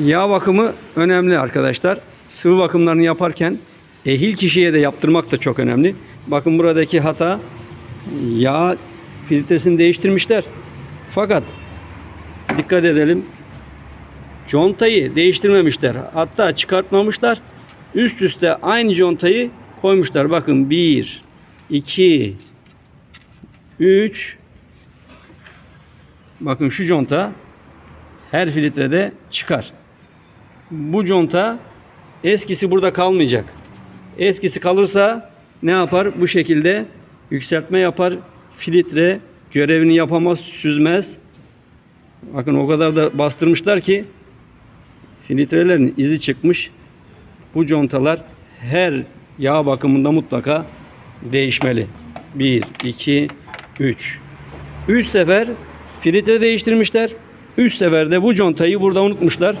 Yağ bakımı önemli arkadaşlar. Sıvı bakımlarını yaparken ehil kişiye de yaptırmak da çok önemli. Bakın buradaki hata yağ filtresini değiştirmişler. Fakat dikkat edelim. Contayı değiştirmemişler. Hatta çıkartmamışlar. Üst üste aynı contayı koymuşlar. Bakın 1 2 3 Bakın şu conta her filtrede çıkar. Bu conta eskisi burada kalmayacak. Eskisi kalırsa ne yapar? Bu şekilde yükseltme yapar. Filtre görevini yapamaz, süzmez. Bakın o kadar da bastırmışlar ki filtrelerin izi çıkmış. Bu contalar her yağ bakımında mutlaka değişmeli. 1, 2, 3. 3 sefer filtre değiştirmişler. 3 seferde bu contayı burada unutmuşlar.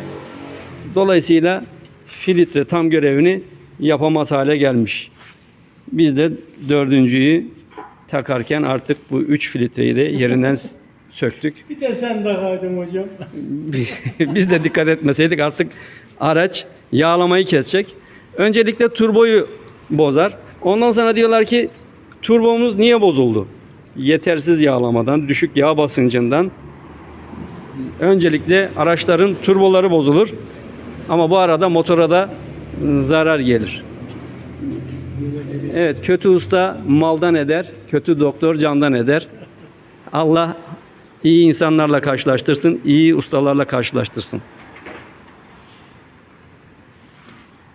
Dolayısıyla filtre tam görevini yapamaz hale gelmiş. Biz de dördüncüyü takarken artık bu üç filtreyi de yerinden söktük. Bir de sen takaydın hocam. Biz de dikkat etmeseydik artık araç yağlamayı kesecek. Öncelikle turboyu bozar. Ondan sonra diyorlar ki turbomuz niye bozuldu? Yetersiz yağlamadan, düşük yağ basıncından. Öncelikle araçların turboları bozulur. Ama bu arada motora da zarar gelir. Evet, kötü usta maldan eder, kötü doktor candan eder. Allah iyi insanlarla karşılaştırsın, iyi ustalarla karşılaştırsın.